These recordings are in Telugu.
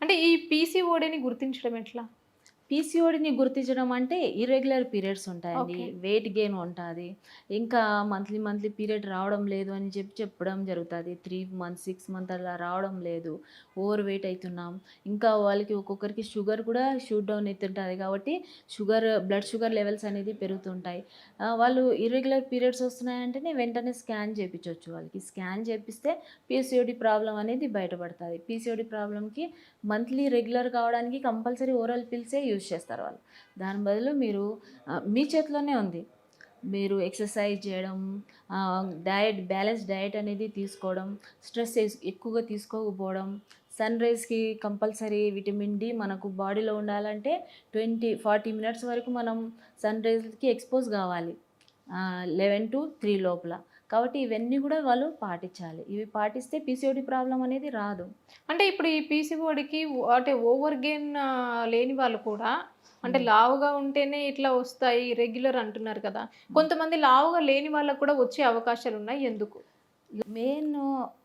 అంటే ఈ పీసీఓడిని గుర్తించడం ఎట్లా? పీసీఓడిని గుర్తించడం అంటే ఇర్రెగ్యులర్ పీరియడ్స్ ఉంటాయండి. వెయిట్ గెయిన్ ఉంటుంది. ఇంకా మంత్లీ మంత్లీ పీరియడ్ రావడం లేదు అని చెప్పి చెప్పడం జరుగుతుంది. త్రీ మంత్స్ సిక్స్ మంత్ అలా రావడం లేదు. ఓవర్ వెయిట్ అవుతున్నాం ఇంకా వాళ్ళకి ఒక్కొక్కరికి షుగర్ కూడా షూట్ డౌన్ అవుతుంటుంది కాబట్టి షుగర్ బ్లడ్ షుగర్ లెవెల్స్ అనేది పెరుగుతుంటాయి. వాళ్ళు ఇర్రెగ్యులర్ పీరియడ్స్ వస్తున్నాయంటేనే వెంటనే స్కాన్ చేయించవచ్చు వాళ్ళకి. స్కాన్ చేపిస్తే పీసీఓడి ప్రాబ్లం అనేది బయటపడుతుంది. పీసీఓడి ప్రాబ్లంకి మంత్లీ రెగ్యులర్ కావడానికి కంపల్సరీ ఓరల్ పిల్సే యూజ్ చేస్తారు వాళ్ళు. దాని బదులు మీరు మీ చేతిలోనే ఉంది. మీరు ఎక్సర్సైజ్ చేయడం డయట్ బ్యాలెన్స్ డయట్ అనేది తీసుకోవడం స్ట్రెస్ ఎక్కువగా తీసుకోకపోవడం సన్ రైజ్కి కంపల్సరీ విటమిన్ డి మనకు బాడీలో ఉండాలంటే ట్వంటీ ఫార్టీ మినిట్స్ వరకు మనం సన్ రైజ్కి ఎక్స్పోజ్ కావాలి. లెవెన్ టు త్రీ లోపల. కాబట్టి ఇవన్నీ కూడా వాళ్ళు పాటించాలి. ఇవి పాటిస్తే పీసీఓడి ప్రాబ్లం అనేది రాదు. అంటే ఇప్పుడు ఈ పీసీఓడికి అంటే ఓవర్ గెయిన్ లేని వాళ్ళు కూడా అంటే లావుగా ఉంటేనే ఇట్లా వస్తాయి రెగ్యులర్ అంటున్నారు కదా. కొంతమంది లావుగా లేని వాళ్ళకు కూడా వచ్చే అవకాశాలు ఉన్నాయి. ఎందుకు? మెయిన్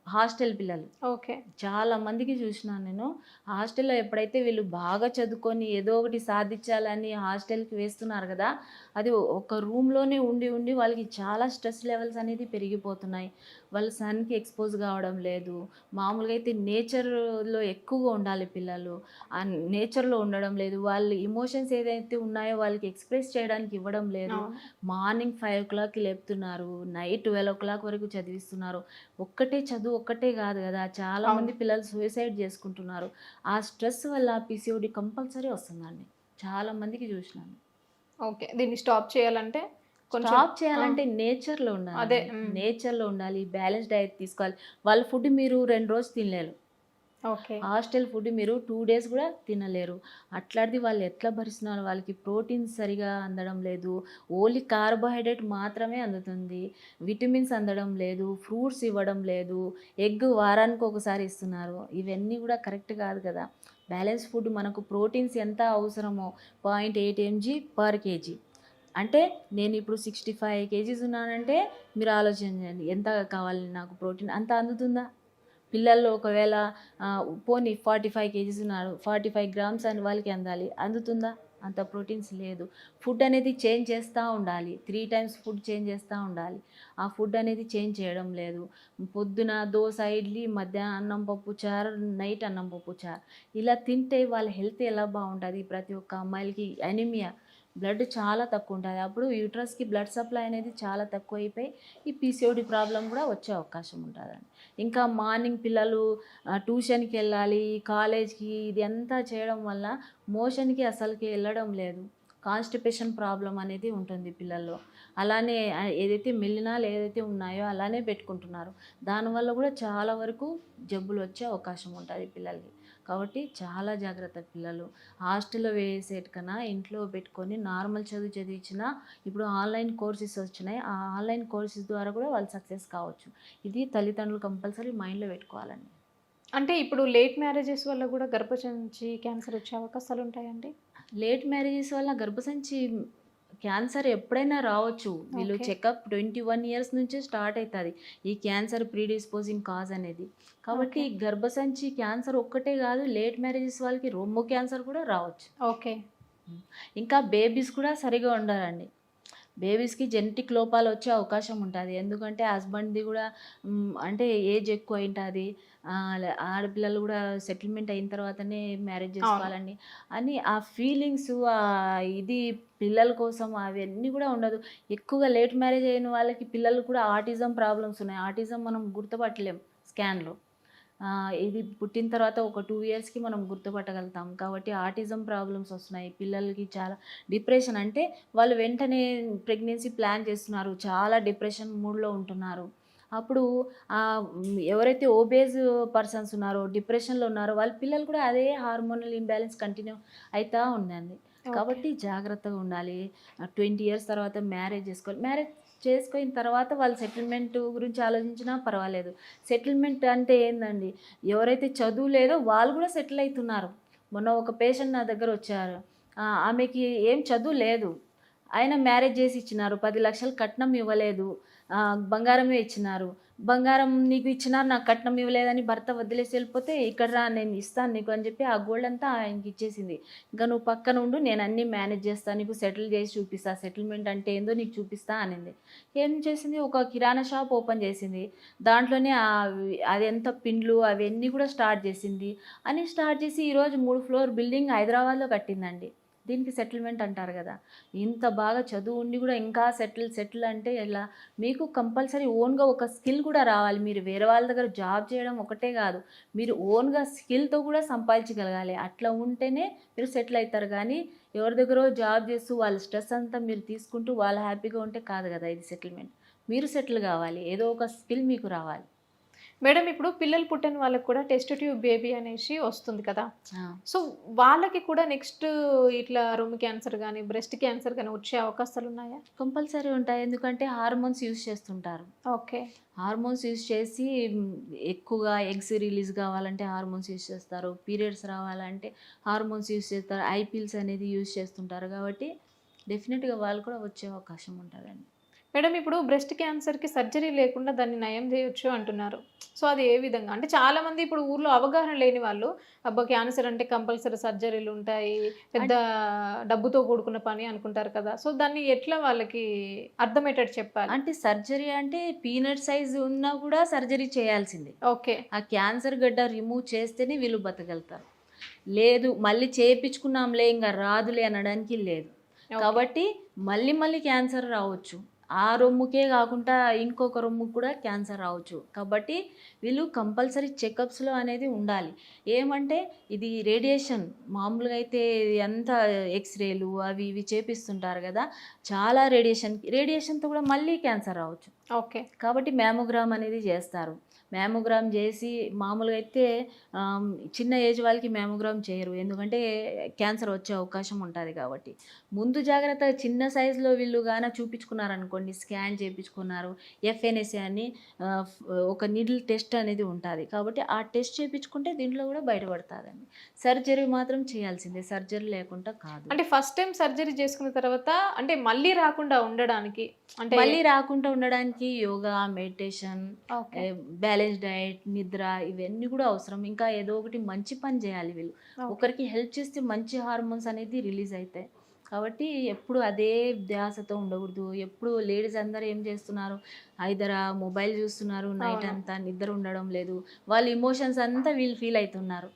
హాస్టల్ పిల్లలు. ఓకే. చాలా మందికి చూసినాను నేను. హాస్టల్లో ఎప్పుడైతే వీళ్ళు బాగా చదువుకొని ఏదో ఒకటి సాధించాలని హాస్టల్కి వేస్తున్నారు కదా అది ఒక రూమ్లోనే ఉండి ఉండి వాళ్ళకి చాలా స్ట్రెస్ లెవెల్స్ అనేది పెరిగిపోతున్నాయి. వాళ్ళు సన్కి ఎక్స్పోజ్ కావడం లేదు. మామూలుగా అయితే నేచర్లో ఎక్కువగా ఉండాలి పిల్లలు. ఆ నేచర్లో ఉండడం లేదు. వాళ్ళ ఇమోషన్స్ ఏదైతే ఉన్నాయో వాళ్ళకి ఎక్స్ప్రెస్ చేయడానికి ఇవ్వడం లేదు. మార్నింగ్ ఫైవ్ ఓ క్లాక్కి లేపుతున్నారు. నైట్ ట్వెల్వ్ ఓ క్లాక్ వరకు చదివిస్తున్నారు. ఒక్కటే చదువు ఒక్కటే కాదు కదా చాలా. మంది పిల్లలు సూసైడ్ చేసుకుంటున్నారు. ఆ స్ట్రెస్ వల్ల పీసీఓడి కంపల్సరీ వస్తుందండి. చాలా మందికి చూసినాను. ఓకే దీన్ని స్టాప్ చేయాలంటే స్టాప్ చేయాలంటే నేచర్లో ఉండాలి. అదే. నేచర్లో ఉండాలి బ్యాలెన్స్ డైట్ తీసుకోవాలి. వాళ్ళ ఫుడ్ మీరు రెండు రోజులు తినలేరు. హాస్టల్ ఫుడ్ మీరు టూ డేస్ కూడా తినలేరు. అట్లాంటిది వాళ్ళు ఎట్లా భరిస్తున్నారు? వాళ్ళకి ప్రోటీన్స్ సరిగా అందడం లేదు. ఓన్లీ కార్బోహైడ్రేట్ మాత్రమే అందుతుంది. విటమిన్స్ అందడం లేదు. ఫ్రూట్స్ ఇవ్వడం లేదు. ఎగ్ వారానికి ఒకసారి ఇస్తున్నారు. ఇవన్నీ కూడా కరెక్ట్ కాదు కదా. బ్యాలెన్స్ ఫుడ్ మనకు ప్రోటీన్స్ ఎంత అవసరమో point eight MG per KG. అంటే నేను ఇప్పుడు సిక్స్టీ ఫైవ్ కేజీస్ ఉన్నానంటే మీరు ఆలోచించండి ఎంత కావాలి నాకు ప్రోటీన్? అంత అందుతుందా? పిల్లల్లో ఒకవేళ పోనీ ఫార్టీ ఫైవ్ కేజీస్ ఉన్నారు ఫార్టీ ఫైవ్ గ్రామ్స్ అని వాళ్ళకి అందాలి. అందుతుందా? అంత ప్రోటీన్స్ లేదు. ఫుడ్ అనేది చేంజ్ చేస్తూ ఉండాలి. త్రీ టైమ్స్ ఫుడ్ చేంజ్ చేస్తూ ఉండాలి. ఆ ఫుడ్ అనేది చేంజ్ చేయడం లేదు. పొద్దున దోశ ఇడ్లీ మధ్యాహ్నం అన్నం పప్పు చారు నైట్ అన్నం పప్పు చారు. ఇలా తింటే వాళ్ళ హెల్త్ ఎలా బాగుంటుంది? ప్రతి ఒక్క అమ్మాయిలకి ఎనిమియా బ్లడ్ చాలా తక్కువ ఉంటుంది అప్పుడు యూట్రస్కి బ్లడ్ సప్లై అనేది చాలా తక్కువ అయిపోయి ఈ పీసీఓడి ప్రాబ్లం కూడా వచ్చే అవకాశం ఉంటుందండి. ఇంకా మార్నింగ్ పిల్లలు ట్యూషన్కి వెళ్ళాలి కాలేజ్కి ఇది అంతా చేయడం వల్ల మోషన్కి అసలుకి వెళ్ళడం లేదు. కాన్స్టిపేషన్ ప్రాబ్లం అనేది ఉంటుంది పిల్లల్లో. అలానే ఏదైతే మిలినాలు ఏదైతే ఉన్నాయో అలానే పెట్టుకుంటున్నారు. దానివల్ల కూడా చాలా వరకు జబ్బులు వచ్చే అవకాశం ఉంటుంది పిల్లలకి. కాబట్టి చాలా జాగ్రత్త పిల్లలు. హాస్టల్లో వేసేటి కన్నా ఇంట్లో పెట్టుకొని నార్మల్ చదువు చదివించినా ఇప్పుడు ఆన్లైన్ కోర్సెస్ వచ్చినాయి. ఆ ఆన్లైన్ కోర్సెస్ ద్వారా కూడా వాళ్ళు సక్సెస్ కావచ్చు. ఇది తల్లిదండ్రులు కంపల్సరీ మైండ్లో పెట్టుకోవాలండి. అంటే ఇప్పుడు లేట్ మ్యారేజెస్ వల్ల కూడా గర్భసంచి క్యాన్సర్ వచ్చే అవకాశాలు ఉంటాయండి? లేట్ మ్యారేజెస్ వల్ల గర్భసంచి క్యాన్సర్ ఎప్పుడైనా రావచ్చు. వీళ్ళు. చెకప్ ట్వంటీ వన్ ఇయర్స్ నుంచే స్టార్ట్ అవుతుంది ఈ క్యాన్సర్ ప్రీడిస్పోజింగ్ కాజ్ అనేది. కాబట్టి. గర్భసంచి క్యాన్సర్ ఒక్కటే కాదు లేట్ మ్యారేజెస్ వాళ్ళకి రొమ్ము క్యాన్సర్ కూడా రావచ్చు. ఓకే. ఇంకా బేబీస్ కూడా సరిగా ఉండాలండి. బేబీస్కి జెనెటిక్ లోపాలు వచ్చే అవకాశం ఉంటుంది. ఎందుకంటే హస్బెండ్ది కూడా అంటే ఏజ్ ఎక్కువ ఉంటుంది ఆడపిల్లలు కూడా సెటిల్మెంట్ అయిన తర్వాతనే మ్యారేజ్ చేసుకోవాలండి. అని ఆ ఫీలింగ్స్ ఇది పిల్లల కోసం అవన్నీ కూడా ఉండదు. ఎక్కువగా లేట్ మ్యారేజ్ అయిన వాళ్ళకి పిల్లలు కూడా ఆటిజం ప్రాబ్లమ్స్ ఉన్నాయి. ఆటిజం మనం గుర్తుపట్టలేం స్కాన్లో. ఇది పుట్టిన తర్వాత ఒక టూ ఇయర్స్కి మనం గుర్తుపట్టగలుగుతాం. కాబట్టి ఆటిజం ప్రాబ్లమ్స్ వస్తున్నాయి. పిల్లలకి చాలా డిప్రెషన్ అంటే వాళ్ళు వెంటనే ప్రెగ్నెన్సీ ప్లాన్ చేస్తున్నారు. చాలా డిప్రెషన్ మూడ్లో ఉంటున్నారు. అప్పుడు ఎవరైతే ఓబేజ్ పర్సన్స్ ఉన్నారో డిప్రెషన్లో ఉన్నారో వాళ్ళ పిల్లలు కూడా అదే హార్మోనల్ ఇంబ్యాలెన్స్ కంటిన్యూ అవుతూ ఉందండి కాబట్టి జాగ్రత్తగా ఉండాలి. ట్వంటీ ఇయర్స్ తర్వాత మ్యారేజ్ చేసుకోవాలి. మ్యారేజ్ చేసుకున్న తర్వాత వాళ్ళ సెటిల్మెంట్ గురించి ఆలోచించినా పర్వాలేదు. సెటిల్మెంట్ అంటే ఏందండి? ఎవరైతే చదువు లేదో వాళ్ళు కూడా సెటిల్ అవుతున్నారు మొన్న ఒక పేషెంట్ నా దగ్గర వచ్చారు. ఆమెకి ఏం చదువు లేదు. ఆయన మ్యారేజ్ చేసి ఇచ్చినారు. పది లక్షలు కట్నం ఇవ్వలేదు. బంగారమే ఇచ్చినారు. బంగారం నీకు ఇచ్చినారు నాకు కట్నం ఇవ్వలేదని భర్త వదిలేసి వెళ్ళిపోతే ఇక్కడ రా నేను ఇస్తాను నీకు అని చెప్పి ఆ గోల్డ్ అంతా ఆయనకి ఇచ్చేసింది. ఇంకా నువ్వు పక్కన ఉండు నేను అన్నీ మేనేజ్ చేస్తాను నీకు సెటిల్ చేసి చూపిస్తా. సెటిల్మెంట్ అంటే ఏందో నీకు చూపిస్తా అనింది. ఏం చేసింది? ఒక కిరాణా షాప్ ఓపెన్ చేసింది. దాంట్లోనే అదెంత అది ఎంత పిండ్లు అవన్నీ కూడా స్టార్ట్ చేసింది. అని స్టార్ట్ చేసి ఈరోజు మూడు ఫ్లోర్ బిల్డింగ్ హైదరాబాద్లో కట్టిందండి. దీనికి సెటిల్మెంట్ అంటారు కదా. ఇంత బాగా చదువు ఉండి కూడా ఇంకా సెటిల్ సెటిల్ అంటే ఎలా? మీకు కంపల్సరీ ఓన్గా ఒక స్కిల్ కూడా రావాలి. మీరు వేరే వాళ్ళ దగ్గర జాబ్ చేయడం ఒకటే కాదు. మీరు ఓన్గా స్కిల్తో కూడా సంపాదించగలగాలి. అట్లా ఉంటేనే మీరు సెటిల్ అవుతారు. కానీ ఎవరి దగ్గర జాబ్ చేస్తూ వాళ్ళ స్ట్రెస్ అంతా మీరు తీసుకుంటూ వాళ్ళు హ్యాపీగా ఉంటే కాదు కదా ఇది సెటిల్మెంట్. మీరు సెటిల్ కావాలి. ఏదో ఒక స్కిల్ మీకు రావాలి. మేడం ఇప్పుడు పిల్లలు పుట్టిన వాళ్ళకి కూడా టెస్ట్ ట్యూబ్ బేబీ అనేసి వస్తుంది కదా. సో వాళ్ళకి కూడా నెక్స్ట్ ఇట్లా రొమ్ము క్యాన్సర్ కానీ బ్రెస్ట్ క్యాన్సర్ కానీ వచ్చే అవకాశాలు ఉన్నాయా? కంపల్సరీ ఉంటాయి. ఎందుకంటే హార్మోన్స్ యూస్ చేస్తుంటారు. ఓకే. హార్మోన్స్ యూస్ చేసి ఎక్కువగా ఎగ్స్ రిలీజ్ కావాలంటే హార్మోన్స్ యూస్ చేస్తారు. పీరియడ్స్ రావాలంటే హార్మోన్స్ యూస్ చేస్తారు. ఐ పిల్స్ అనేది యూస్ చేస్తుంటారు. కాబట్టి డెఫినెట్గా వాళ్ళు కూడా వచ్చే అవకాశం ఉంటుందండి. మేడం ఇప్పుడు బ్రెస్ట్ క్యాన్సర్కి సర్జరీ లేకుండా దాన్ని నయం చేయొచ్చు అంటున్నారు. సో అది ఏ విధంగా? అంటే చాలా మంది ఇప్పుడు ఊర్లో అవగాహన లేని వాళ్ళు అబ్బా క్యాన్సర్ అంటే కంపల్సరీ సర్జరీలు ఉంటాయి పెద్ద డబ్బుతో కూడుకున్న పని అనుకుంటారు కదా. సో దాన్ని ఎట్లా వాళ్ళకి అర్థమయ్యేటట్టు చెప్పాలి? అంటే సర్జరీ అంటే పీనట్ సైజ్ ఉన్నా కూడా సర్జరీ చేయాల్సిందే. ఓకే. ఆ క్యాన్సర్ గడ్డ రిమూవ్ చేస్తేనే వీళ్ళు బతకగలుగుతారు. లేదు మళ్ళీ చేయించుకున్నాంలే ఇంకా రాదులే అనడానికి లేదు. కాబట్టి మళ్ళీ మళ్ళీ క్యాన్సర్ రావచ్చు. ఆ రొమ్ముకే కాకుండా ఇంకొక రొమ్ముకు కూడా క్యాన్సర్ రావచ్చు. కాబట్టి వీళ్ళు కంపల్సరీ చెకప్స్లో అనేది ఉండాలి. ఏమంటే ఇది రేడియేషన్ మామూలుగా అయితే ఎంత ఎక్స్రేలు అవి ఇవి చేపిస్తుంటారు కదా చాలా రేడియేషన్ రేడియేషన్తో కూడా మళ్ళీ క్యాన్సర్ రావచ్చు. ఓకే. కాబట్టి మ్యామోగ్రామ్ అనేది చేస్తారు. మ్యామోగ్రామ్ చేసి మామూలుగా అయితే చిన్న ఏజ్ వాళ్ళకి మ్యామోగ్రామ్ చేయరు. ఎందుకంటే క్యాన్సర్ వచ్చే అవకాశం ఉంటుంది కాబట్టి. ముందు జాగ్రత్త చిన్న సైజులో వీళ్ళు గాన చూపించుకున్నారనుకోండి స్కాన్ చేయించుకున్నారు ఎఫ్ఎన్ఎస్ఏ అని ఒక నీడిల్ టెస్ట్ అనేది ఉంటుంది. కాబట్టి ఆ టెస్ట్ చేయించుకుంటే దీంట్లో కూడా బయటపడుతుందండి. సర్జరీ మాత్రం చేయాల్సిందే. సర్జరీ లేకుండా కాదు. అంటే ఫస్ట్ టైం సర్జరీ చేసుకున్న తర్వాత అంటే మళ్ళీ రాకుండా ఉండడానికి అంటే మళ్ళీ రాకుండా ఉండడానికి యోగా మెడిటేషన్ బ్యాలెన్స్ డైట్ నిద్ర ఇవన్నీ కూడా అవసరం. ఇంకా ఏదో ఒకటి మంచి పని చేయాలి వీళ్ళు. ఒకరికి హెల్ప్ చేస్తే మంచి హార్మోన్స్ అనేది రిలీజ్ అవుతాయి కాబట్టి ఎప్పుడు అదే ధ్యాసతో ఉండకూడదు. ఎప్పుడు లేడీస్ అందరూ ఏం చేస్తున్నారు? ఐదరా మొబైల్ చూస్తున్నారు. నైట్. అంతా నిద్ర ఉండడం లేదు. వాళ్ళ ఇమోషన్స్ అంతా వీళ్ళు ఫీల్ అవుతున్నారు.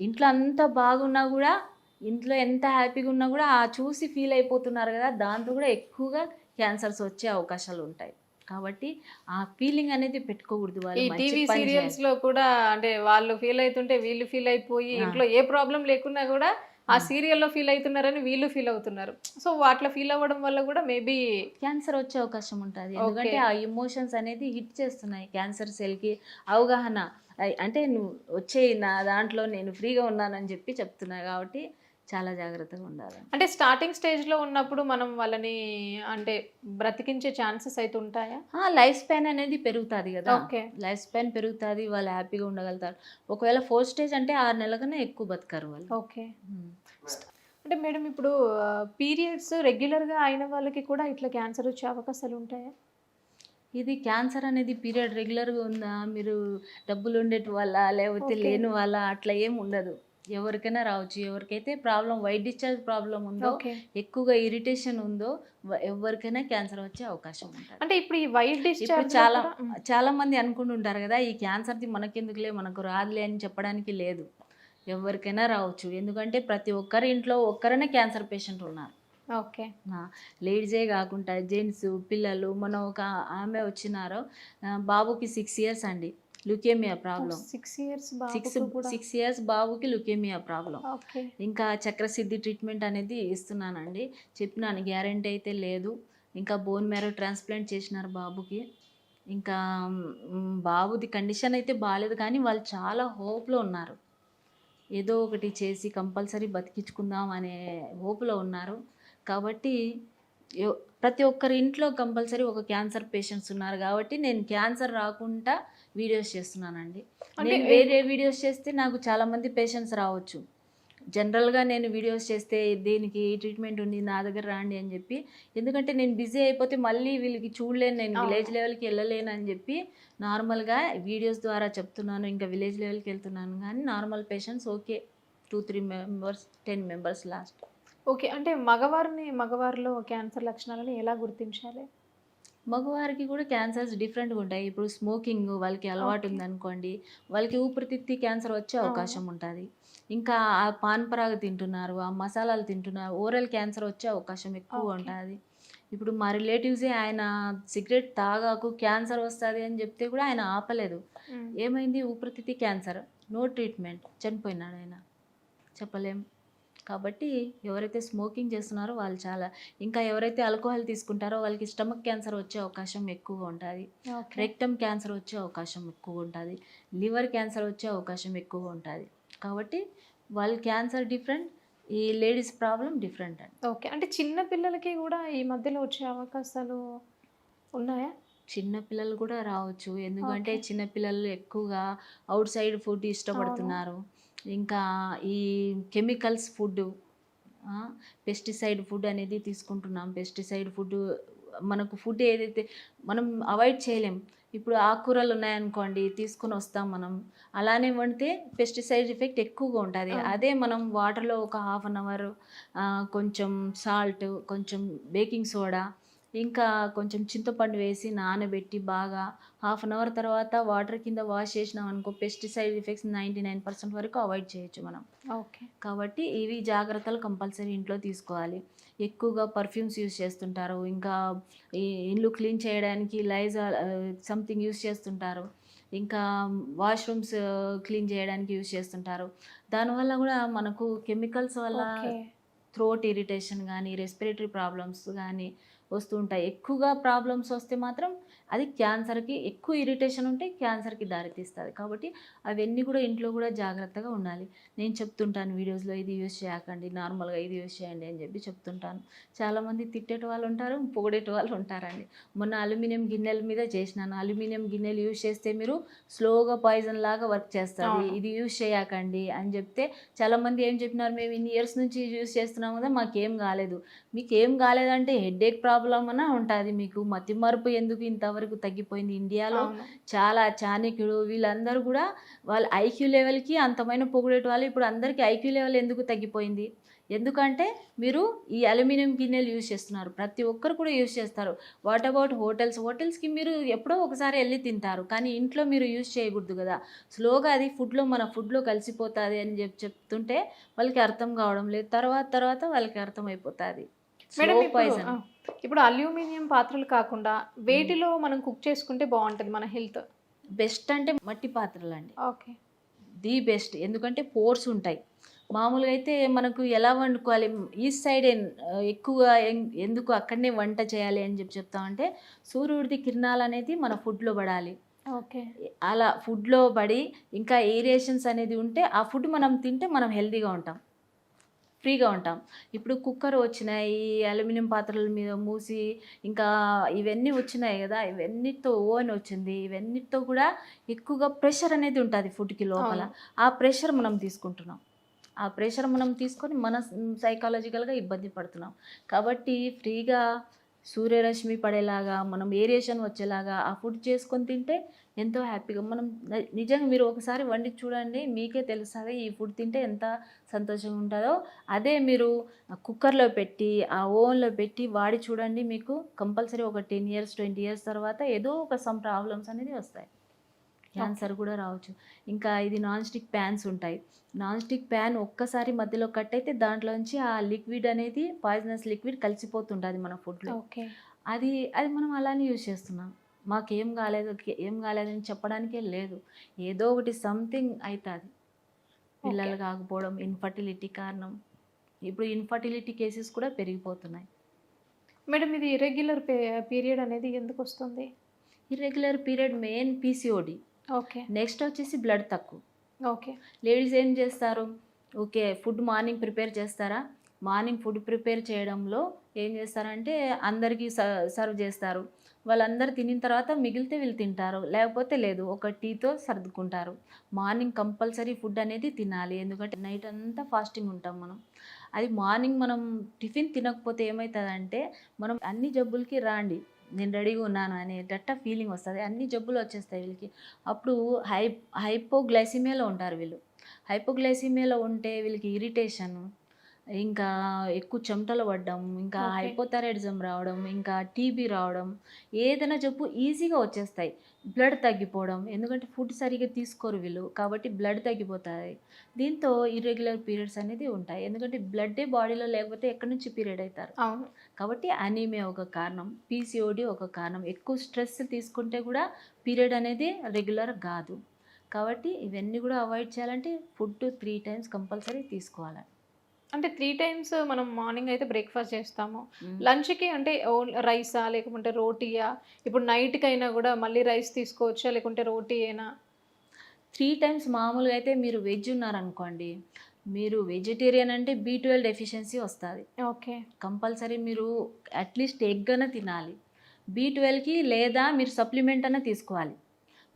ఇంట్లో అంత బాగున్నా కూడా ఇంట్లో ఎంత హ్యాపీగా ఉన్నా కూడా ఆ చూసి ఫీల్ అయిపోతున్నారు కదా దాంతో కూడా ఎక్కువగా క్యాన్సర్స్ వచ్చే అవకాశాలు ఉంటాయి. కాబట్టి ఆ ఫీలింగ్ అనేది పెట్టుకోకూడదు ఈ వాళ్ళు మంచి టీవీ పని సీరియల్స్ చేయాలి. లో కూడా అంటే వాళ్ళు ఫీల్ అవుతుంటే వీళ్ళు ఫీల్ అయిపోయి. ఇంట్లో ఏ ప్రాబ్లం లేకున్నా కూడా ఆ. సీరియల్లో ఫీల్ అవుతున్నారని వీళ్ళు ఫీల్ అవుతున్నారు సో అట్లా ఫీల్ అవ్వడం వల్ల కూడా మేబీ క్యాన్సర్ వచ్చే అవకాశం ఉంటుంది. ఎందుకంటే ఆ ఎమోషన్స్ అనేది హిట్ చేస్తున్నాయి క్యాన్సర్ సెల్కి అవగాహన అయ్- అంటే నువ్వు వచ్చే నా దాంట్లో నేను ఫ్రీగా ఉన్నానని చెప్పి చెప్తున్నా కాబట్టి చాలా జాగ్రత్తగా ఉండాలి. అంటే స్టార్టింగ్ స్టేజ్లో ఉన్నప్పుడు మనం వాళ్ళని అంటే బ్రతికించే ఛాన్సెస్ అయితే ఉంటాయా? లైఫ్ స్పాన్ అనేది పెరుగుతుంది కదా. ఓకే. లైఫ్ స్పాన్ పెరుగుతుంది వాళ్ళు హ్యాపీగా ఉండగలుగుతారు. ఒకవేళ ఫోర్త్ స్టేజ్ అంటే ఆరు నెలల కన్నా ఎక్కువ బతకరు వాళ్ళు. ఓకే. అంటే మేడం ఇప్పుడు పీరియడ్స్ రెగ్యులర్గా అయిన వాళ్ళకి కూడా ఇట్లా క్యాన్సర్ వచ్చే అవకాశాలు ఉంటాయా? ఇది క్యాన్సర్ అనేది పీరియడ్ రెగ్యులర్గా ఉందా? మీరు డబ్బులు ఉండేటి వాళ్ళ? లేకపోతే. లేని వాళ్ళ? అట్లా ఏం ఉండదు. ఎవరికైనా రావచ్చు. ఎవరికైతే ప్రాబ్లం వైట్ డిశ్చార్జ్ ప్రాబ్లం ఉందో ఎక్కువగా ఇరిటేషన్ ఉందో ఎవరికైనా క్యాన్సర్ వచ్చే అవకాశం ఉంటుంది. అంటే ఇప్పుడు ఈ వైట్ డిశ్చార్జ్ చాలా చాలా మంది అనుకుంటుంటారు కదా ఈ క్యాన్సర్ది మనకెందుకులే మనకు రాదులే అని చెప్పడానికి లేదు. ఎవరికైనా రావచ్చు. ఎందుకంటే ప్రతి ఒక్కరి ఇంట్లో ఒక్కరైనా క్యాన్సర్ పేషెంట్ ఉన్నారు. ఓకే. లేడీసే కాకుండా జెంట్స్ పిల్లలు మన ఒక ఆమె వచ్చినారో బాబుకి సిక్స్ ఇయర్స్ అండి. Leukaemia problem. Six years six six years బాబుకి లుకేమియా ప్రాబ్లం. ఇంకా చక్రసిద్ధి ట్రీట్మెంట్ అనేది ఇస్తున్నానండి. చెప్పినాను గ్యారంటీ అయితే లేదు. ఇంకా బోన్ మ్యారో ట్రాన్స్ప్లాంట్ చేసినారు బాబుకి. ఇంకా బాబుది కండిషన్ అయితే బాగాలేదు కానీ వాళ్ళు చాలా హోప్లో ఉన్నారు. ఏదో ఒకటి చేసి కంపల్సరీ బతికించుకుందాం అనే హోప్లో ఉన్నారు. కాబట్టి ప్రతి ఒక్కరి ఇంట్లో కంపల్సరీ ఒక క్యాన్సర్ పేషెంట్స్ ఉన్నారు. కాబట్టి నేను క్యాన్సర్ రాకుండా వీడియోస్ చేస్తున్నానండి. అంటే నేను వేరే వీడియోస్ చేస్తే నాకు చాలా మంది పేషెంట్స్ రావచ్చు. జనరల్గా నేను వీడియోస్ చేస్తే దీనికి ట్రీట్మెంట్ ఉంది నా దగ్గర రాండి అని చెప్పి. ఎందుకంటే నేను బిజీ అయిపోతే మళ్ళీ వీళ్ళకి చూడలేను నేను. విలేజ్ లెవెల్కి వెళ్ళలేను అని చెప్పి నార్మల్గా వీడియోస్ ద్వారా చెప్తున్నాను. ఇంకా విలేజ్ లెవెల్కి వెళ్తున్నాను. కానీ normal patients okay two three members ten members last okay అంటే మగవారిని మగవారిలో క్యాన్సర్ లక్షణాలను ఎలా గుర్తించాలి? మగవారికి కూడా క్యాన్సర్స్ డిఫరెంట్గా ఉంటాయి ఇప్పుడు స్మోకింగ్ వాళ్ళకి అలవాటు. ఉందనుకోండి వాళ్ళకి ఊపిరితిత్తి క్యాన్సర్ వచ్చే. అవకాశం ఉంటుంది ఇంకా ఆ పాన్ పరాగ తింటున్నారు ఆ మసాలాలు తింటున్నారు ఓరల్ క్యాన్సర్ వచ్చే అవకాశం ఎక్కువ. ఉంటుంది ఇప్పుడు మా రిలేటివ్సే ఆయన సిగరెట్ తాగాకు క్యాన్సర్ వస్తుంది అని చెప్తే కూడా ఆయన ఆపలేదు. ఏమైంది ఊపిరితిత్తి క్యాన్సర్ నో ట్రీట్మెంట్ చనిపోయినాడు ఆయన చెప్పలేం కాబట్టి ఎవరైతే స్మోకింగ్ చేస్తున్నారో వాళ్ళు చాలా ఇంకా ఎవరైతే ఆల్కహాల్ తీసుకుంటారో వాళ్ళకి స్టమక్ క్యాన్సర్ వచ్చే అవకాశం ఎక్కువగా ఉంటుంది. రెక్టమ్ క్యాన్సర్ వచ్చే అవకాశం ఎక్కువ ఉంటుంది. లివర్ క్యాన్సర్ వచ్చే అవకాశం ఎక్కువ ఉంటుంది. కాబట్టి వాళ్ళ క్యాన్సర్ డిఫరెంట్ ఈ లేడీస్ ప్రాబ్లం డిఫరెంట్ అండి. ఓకే. అంటే చిన్న పిల్లలకి కూడా ఈ మధ్యలో వచ్చే అవకాశాలు ఉన్నాయా? చిన్న పిల్లలు కూడా రావచ్చు. ఎందుకంటే. చిన్న పిల్లలు ఎక్కువగా అవుట్ సైడ్ ఫుడ్ ఇష్టపడుతున్నారు. ఇంకా ఈ కెమికల్స్ ఫుడ్ పెస్టిసైడ్ ఫుడ్ అనేది తీసుకుంటున్నాం. పెస్టిసైడ్ ఫుడ్ మనకు ఫుడ్ ఏదైతే మనం అవాయిడ్ చేయలేం. ఇప్పుడు ఆకుకూరలు ఉన్నాయనుకోండి తీసుకొని వస్తాం మనం. అలానే వండితే పెస్టిసైడ్ ఎఫెక్ట్ ఎక్కువగా ఉంటుంది. అదే మనం వాటర్లో ఒక హాఫ్ అన్ అవర్ కొంచెం సాల్ట్ కొంచెం బేకింగ్ సోడా ఇంకా కొంచెం చింతపండు వేసి నానబెట్టి బాగా హాఫ్ అన్ అవర్ తర్వాత వాటర్ కింద వాష్ చేసినాం అనుకో pesticide effects ninety nine percent వరకు అవాయిడ్ చేయొచ్చు మనం. ఓకే. కాబట్టి ఇవి జాగ్రత్తలు కంపల్సరీ ఇంట్లో తీసుకోవాలి. ఎక్కువగా పర్ఫ్యూమ్స్ యూస్ చేస్తుంటారు. ఇంకా ఇల్లు క్లీన్ చేయడానికి లైజా సంథింగ్ యూస్ చేస్తుంటారు. ఇంకా వాష్రూమ్స్ క్లీన్ చేయడానికి యూస్ చేస్తుంటారు. దానివల్ల కూడా మనకు కెమికల్స్ వల్ల థ్రోట్ ఇరిటేషన్ కానీ రెస్పిరేటరీ ప్రాబ్లమ్స్ కానీ వస్తుంటాయి. ఎక్కువగా ప్రాబ్లమ్స్ వస్తే మాత్రం అది క్యాన్సర్కి ఎక్కువ ఇరిటేషన్ ఉంటే క్యాన్సర్కి దారితీస్తుంది. కాబట్టి అవన్నీ కూడా ఇంట్లో కూడా జాగ్రత్తగా ఉండాలి. నేను చెప్తుంటాను వీడియోస్లో ఇది యూస్ చేయకండి నార్మల్గా ఇది యూస్ చేయండి అని చెప్పి చెప్తుంటాను. చాలామంది తిట్టేటి వాళ్ళు ఉంటారు పొగిడేటి వాళ్ళు ఉంటారండి. మొన్న అల్యూమినియం గిన్నెల మీద చేసినాను. అల్యూమినియం గిన్నెలు యూస్ చేస్తే మీరు స్లోగా పాయిజన్ లాగా వర్క్ అవును. ఇది యూస్ చేయకండి అని చెప్తే చాలామంది ఏం చెప్పినారు మేము ఇన్ని ఇయర్స్ నుంచి యూస్ చేస్తున్నాం కదా మాకేం కాలేదు. మీకు ఏం కాలేదంటే హెడేక్ ప్రాబ్లం అన్నా ఉంటుంది. మీకు మతి మరుపు ఎందుకు ఇంతవరకు తగ్గిపోయింది ఇండియాలో? చాలా చాణక్యుడు వీళ్ళందరూ కూడా వాళ్ళ ఐక్యూ లెవెల్కి అంతమైన పొగిడేటి వాళ్ళు ఇప్పుడు అందరికీ ఐక్యూ లెవెల్ ఎందుకు తగ్గిపోయింది? ఎందుకంటే మీరు ఈ అల్యూమినియం గిన్నెలు యూజ్ చేస్తున్నారు. ప్రతి ఒక్కరు కూడా యూజ్ చేస్తారు. What about hotels? హోటల్స్కి మీరు ఎప్పుడో ఒకసారి వెళ్ళి తింటారు. కానీ ఇంట్లో మీరు యూజ్ చేయకూడదు కదా. స్లోగా అది ఫుడ్లో మన ఫుడ్లో కలిసిపోతుంది అని చెప్పి చెప్తుంటే వాళ్ళకి అర్థం కావడం లేదు. తర్వాత తర్వాత వాళ్ళకి అర్థం అయిపోతుంది మేడం ఇప్పుడు పాయిజన్ ఆ, ఇప్పుడు అల్యూమినియం పాత్రలు కాకుండా వేటిలో మనం కుక్ చేసుకుంటే బాగుంటుంది మన హెల్త్ బెస్ట్ అంటే మట్టి పాత్రలు అండి ఓకే ది బెస్ట్ ఎందుకంటే పోర్స్ ఉంటాయి. మామూలుగా అయితే మనకు ఎలా వండుకోవాలి? ఈస్ట్ సైడ్ ఎక్కువగా ఎందుకు అక్కడనే వంట చేయాలి అని చెప్పి చెప్తామంటే సూర్యుడిది కిరణాలు అనేది మన ఫుడ్లో పడాలి. ఓకే అలా ఫుడ్లో పడి ఇంకా ఏరియేషన్స్ అనేది ఉంటే ఆ ఫుడ్ మనం తింటే మనం హెల్తీగా ఉంటాం. ఫ్రీగా ఉంటాం. ఇప్పుడు కుక్కర్ వచ్చినాయి అల్యూమినియం పాత్రల మీద మూసి ఇంకా ఇవన్నీ వచ్చినాయి కదా ఇవన్నిటితో ఓవెన్ వచ్చింది. ఇవన్నిటితో కూడా ఎక్కువగా ప్రెషర్ అనేది ఉంటుంది ఫుడ్కి లోపల. ఆ ప్రెషర్ మనం తీసుకుంటున్నాం. ఆ ప్రెషర్ మనం తీసుకొని మన సైకాలజికల్గా ఇబ్బంది పడుతున్నాం. కాబట్టి ఫ్రీగా సూర్యరశ్మి పడేలాగా మనం ఏరియేషన్ వచ్చేలాగా ఆ ఫుడ్ చేసుకొని తింటే ఎంతో హ్యాపీగా మనం నిజంగా మీరు ఒకసారి వండి చూడండి మీకే తెలుస్తుంది ఈ ఫుడ్ తింటే ఎంత సంతోషంగా ఉంటుందో అదే మీరు కుక్కర్లో పెట్టి ఆ ఓవెన్లో పెట్టి వాడి చూడండి మీకు కంపల్సరీ ఒక టెన్ ఇయర్స్ ట్వంటీ ఇయర్స్ తర్వాత ఏదో ఒక సమ్ ప్రాబ్లమ్స్ అనేది వస్తాయి. క్యాన్సర్ కూడా రావచ్చు. ఇంకా ఇది నాన్ స్టిక్ ప్యాన్స్ ఉంటాయి. నాన్ స్టిక్ ప్యాన్ ఒక్కసారి మధ్యలో కట్ అయితే దాంట్లోంచి ఆ లిక్విడ్ అనేది పాయిజనస్ లిక్విడ్ కలిసిపోతుంటుంది మన ఫుడ్లో. ఓకే. అది అది మనం అలానే యూజ్ చేస్తున్నాం. మాకేం కాలేదు ఏం కాలేదని చెప్పడానికే లేదు. ఏదో ఒకటి సంథింగ్ అవుతుంది పిల్లలు కాకపోవడం ఇన్ఫర్టిలిటీ కారణం. ఇప్పుడు ఇన్ఫర్టిలిటీ కేసెస్ కూడా పెరిగిపోతున్నాయి. మేడం ఇది ఇరెగ్యులర్ పీరియడ్ అనేది ఎందుకు వస్తుంది? Irregular period main PCOD. Okay. Next వచ్చేసి బ్లడ్ తక్కువ. ఓకే. లేడీస్ ఏం చేస్తారు? ఓకే ఫుడ్ మార్నింగ్ ప్రిపేర్ చేస్తారా? మార్నింగ్ ఫుడ్ ప్రిపేర్ చేయడంలో ఏం చేస్తారంటే అందరికీ సర్వ్ చేస్తారు. వాళ్ళందరూ తినిన తర్వాత మిగిలితే వీళ్ళు తింటారు. లేకపోతే లేదు ఒక టీతో సర్దుకుంటారు. మార్నింగ్ కంపల్సరీ ఫుడ్ అనేది తినాలి. ఎందుకంటే నైట్ అంతా ఫాస్టింగ్ ఉంటాం మనం. అది మార్నింగ్ మనం టిఫిన్ తినకపోతే ఏమవుతుందంటే మనం అన్ని జబ్బులకి రాండి. నేను రెడీగా ఉన్నాను అనేటట్ట ఫీలింగ్ వస్తుంది. అన్ని జబ్బులు వచ్చేస్తాయి వీళ్ళకి. అప్పుడు హై హైపోగ్లైసిమియాలో ఉంటారు వీళ్ళు. హైపోగ్లైసిమియాలో ఉంటే వీళ్ళకి ఇరిటేషన్ ఇంకా ఎక్కువ చెమటలు పడడం ఇంకా. హైపోథైరాయిడిజం రావడం ఇంకా టీబీ రావడం ఏదైనా జబ్బు ఈజీగా వచ్చేస్తాయి. బ్లడ్ తగ్గిపోవడం ఎందుకంటే ఫుడ్ సరిగ్గా తీసుకోరు వీళ్ళు కాబట్టి బ్లడ్ తగ్గిపోతాయి. దీంతో ఇర్రెగ్యులర్ పీరియడ్స్ అనేది ఉంటాయి. ఎందుకంటే బ్లడ్డే బాడీలో లేకపోతే ఎక్కడి నుంచి పీరియడ్ అవుతారు? అవును. కాబట్టి అనీమియా ఒక కారణం పీసీఓడి ఒక కారణం. ఎక్కువ స్ట్రెస్ తీసుకుంటే కూడా పీరియడ్ అనేది రెగ్యులర్ కాదు. కాబట్టి ఇవన్నీ కూడా అవాయిడ్ చేయాలంటే ఫుడ్ త్రీ టైమ్స్ కంపల్సరీ తీసుకోవాలి. అంటే త్రీ టైమ్స్ మనం మార్నింగ్ అయితే బ్రేక్ఫాస్ట్ చేస్తాము. లంచ్కి అంటే రైసా లేకుంటే రోటీయా? ఇప్పుడు నైట్కి అయినా కూడా మళ్ళీ రైస్ తీసుకోవచ్చా? లేకుంటే రోటీ అయినా త్రీ టైమ్స్ మామూలుగా అయితే మీరు వెజ్ ఉన్నారనుకోండి మీరు వెజిటేరియన్ అంటే బీ ట్వెల్వ్ డెఫిషియన్సీ వస్తుంది. ఓకే. కంపల్సరీ మీరు అట్లీస్ట్ ఎగ్ అన్న తినాలి. బీ ట్వెల్వ్కి లేదా మీరు సప్లిమెంట్ అన్న తీసుకోవాలి.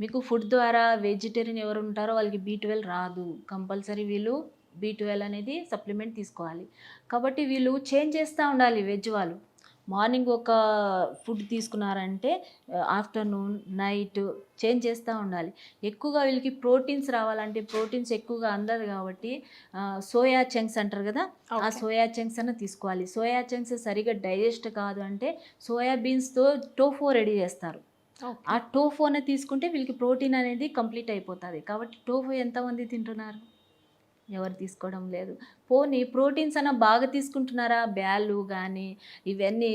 మీకు ఫుడ్ ద్వారా వెజిటేరియన్ ఎవరు ఉంటారో వాళ్ళకి బీ ట్వెల్వ్ రాదు. కంపల్సరీ వీళ్ళు బీ ట్వెల్వ్ అనేది సప్లిమెంట్ తీసుకోవాలి. కాబట్టి వీళ్ళు చేంజ్ చేస్తూ ఉండాలి వెజ్ వాళ్ళు. మార్నింగ్ ఒక ఫుడ్ తీసుకున్నారంటే ఆఫ్టర్నూన్ నైట్ చేంజ్ చేస్తూ ఉండాలి. ఎక్కువగా వీళ్ళకి ప్రోటీన్స్ రావాలంటే ప్రోటీన్స్ ఎక్కువగా అందదు కాబట్టి సోయా చంక్స్ అంటారు కదా ఆ. సోయా చంక్స్ అన్న తీసుకోవాలి. సోయా చంక్స్ సరిగా డైజెస్ట్ కాదు అంటే సోయా బీన్స్తో టోఫో రెడీ చేస్తారు. ఆ టోఫోనే తీసుకుంటే వీళ్ళకి ప్రోటీన్ అనేది కంప్లీట్ అయిపోతుంది. కాబట్టి టోఫో ఎంతమంది తింటున్నారు? ఎవరు తీసుకోవడం లేదు. పోనీ ప్రోటీన్స్ అన్న బాగా తీసుకుంటున్నారా? బ్యాలు కానీ ఇవన్నీ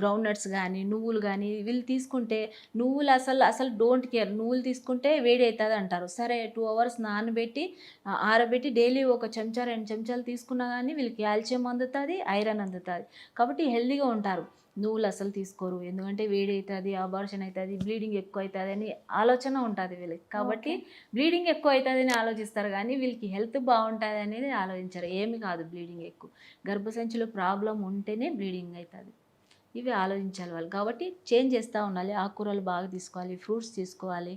గ్రౌండ్ నట్స్ కానీ నువ్వులు కానీ వీళ్ళు తీసుకుంటే నువ్వులు అసలు అసలు డోంట్ కేర్. నువ్వులు తీసుకుంటే వేడి అవుతుంది అంటారు. సరే టూ అవర్స్ నానబెట్టి ఆరబెట్టి డైలీ ఒక చెంచా రెండు చెంచాలు తీసుకున్నా కానీ వీళ్ళకి కాల్షియం అందుతుంది ఐరన్ అందుతుంది. కాబట్టి హెల్దీగా ఉంటారు. నువ్వులు అసలు తీసుకోరు. ఎందుకంటే వేడి అవుతుంది అబార్షన్ అవుతుంది బ్లీడింగ్ ఎక్కువ అవుతుంది అని ఆలోచన ఉంటుంది వీళ్ళకి. కాబట్టి బ్లీడింగ్ ఎక్కువ అవుతుంది అని ఆలోచిస్తారు కానీ వీళ్ళకి హెల్త్ బాగుంటుంది అనేది ఆలోచించారు. ఏమి కాదు బ్లీడింగ్ ఎక్కువ. గర్భసంచిలో ప్రాబ్లం ఉంటేనే బ్లీడింగ్ అవుతుంది ఇవి ఆలోచించాలి వాళ్ళు. కాబట్టి చేంజ్ చేస్తూ ఉండాలి. ఆకుకూరలు బాగా తీసుకోవాలి ఫ్రూట్స్ తీసుకోవాలి.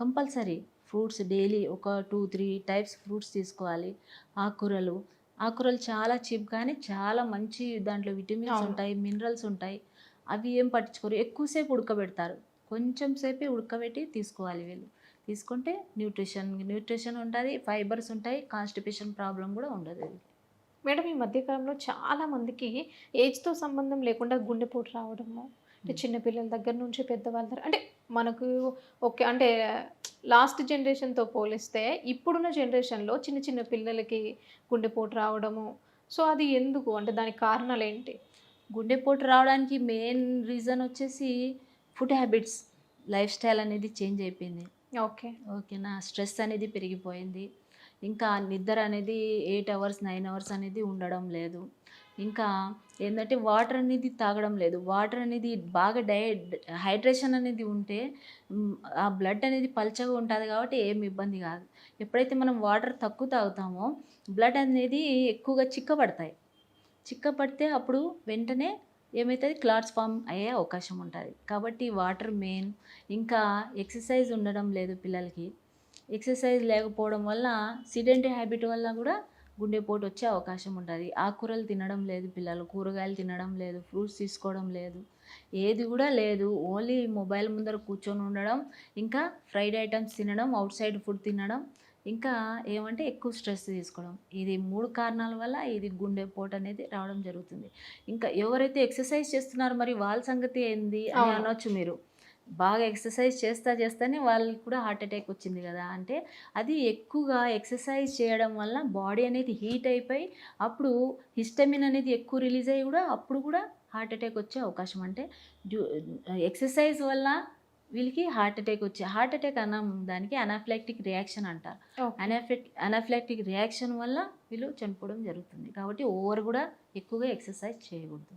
కంపల్సరీ ఫ్రూట్స్ డైలీ ఒక టూ త్రీ టైప్స్ ఫ్రూట్స్ తీసుకోవాలి. ఆకుకూరలు ఆకుకూరలు చాలా చీప్ కానీ చాలా మంచి దాంట్లో విటమిన్స్. ఉంటాయి మినరల్స్ ఉంటాయి. అవి ఏం పట్టించుకోరు. ఎక్కువసేపు ఉడకబెడతారు. కొంచెం సేపే ఉడకబెట్టి తీసుకోవాలి వీళ్ళు. తీసుకుంటే న్యూట్రిషన్ న్యూట్రిషన్ ఉంటుంది ఫైబర్స్ ఉంటాయి కాన్స్టిపేషన్ ప్రాబ్లం కూడా ఉండదు. మేడం ఈ మధ్యకాలంలో చాలా మందికి ఏజ్తో సంబంధం లేకుండా గుండెపోటు రావడము అంటే చిన్నపిల్లల దగ్గర నుంచి పెద్దవాళ్ళ దగ్గర అంటే మనకు ఓకే అంటే లాస్ట్ జనరేషన్తో పోలిస్తే ఇప్పుడున్న జనరేషన్లో చిన్న చిన్న పిల్లలకి గుండెపోటు రావడము. సో అది ఎందుకు? అంటే దానికి కారణాలు ఏంటి గుండెపోటు రావడానికి మెయిన్ రీజన్ వచ్చేసి ఫుడ్ హ్యాబిట్స్ లైఫ్ స్టైల్ అనేది చేంజ్ అయిపోయింది. ఓకే. ఓకేనా? స్ట్రెస్ అనేది పెరిగిపోయింది. ఇంకా నిద్ర అనేది ఎయిట్ అవర్స్ నైన్ అవర్స్ అనేది ఉండడం లేదు. ఇంకా ఏంటంటే వాటర్ అనేది తాగడం లేదు. వాటర్ అనేది బాగా డై హైడ్రేషన్ అనేది ఉంటే ఆ బ్లడ్ అనేది పల్చగా ఉంటుంది కాబట్టి ఏం ఇబ్బంది కాదు. ఎప్పుడైతే మనం వాటర్ తక్కువ తాగుతామో బ్లడ్ అనేది ఎక్కువగా చిక్కబడతాయి. చిక్కబడితే అప్పుడు వెంటనే ఏమవుతుంది క్లాట్స్ ఫామ్ అయ్యే అవకాశం ఉంటుంది. కాబట్టి వాటర్ మెయిన్ ఇంకా ఎక్సర్సైజ్ ఉండడం లేదు పిల్లలకి. ఎక్సర్సైజ్ లేకపోవడం వల్ల సిడెంటరీ హ్యాబిట్ వల్ల కూడా గుండెపోటు వచ్చే అవకాశం ఉంటుంది. ఆకుకూరలు తినడం లేదు పిల్లలు కూరగాయలు తినడం లేదు ఫ్రూట్స్ తీసుకోవడం లేదు ఏది కూడా లేదు. ఓన్లీ మొబైల్ ముందర కూర్చొని ఉండడం ఇంకా ఫ్రైడ్ ఐటమ్స్ తినడం అవుట్ సైడ్ ఫుడ్ తినడం ఇంకా ఏమంటే ఎక్కువ స్ట్రెస్ తీసుకోవడం. ఇది మూడు కారణాల వల్ల ఇది గుండెపోటు అనేది రావడం జరుగుతుంది. ఇంకా ఎవరైతే ఎక్సర్సైజ్ చేస్తున్నారో మరి వాళ్ళ సంగతి ఏంది అని. అనొచ్చు మీరు. బాగా ఎక్సర్సైజ్ చేస్తా చేస్తానే వాళ్ళకి కూడా హార్ట్ అటాక్ వచ్చింది కదా. అంటే అది ఎక్కువగా ఎక్సర్సైజ్ చేయడం వల్ల బాడీ అనేది హీట్ అయిపోయి అప్పుడు హిస్టమిన్ అనేది ఎక్కువ రిలీజ్ అయ్యి కూడా అప్పుడు కూడా హార్ట్ అటాక్ వచ్చే అవకాశం. అంటే ఎక్సర్సైజ్ వల్ల వీళ్ళకి హార్ట్ అటాక్ వచ్చే హార్ట్ అటాక్ అన్న దానికి అనాఫ్లాక్టిక్ రియాక్షన్ అంటారు. అనాఫ్లెక్ అనాఫ్లాక్టిక్ రియాక్షన్ వల్ల వీళ్ళు చనిపోవడం జరుగుతుంది. కాబట్టి ఓవర్ కూడా ఎక్కువగా ఎక్సర్సైజ్ చేయకూడదు.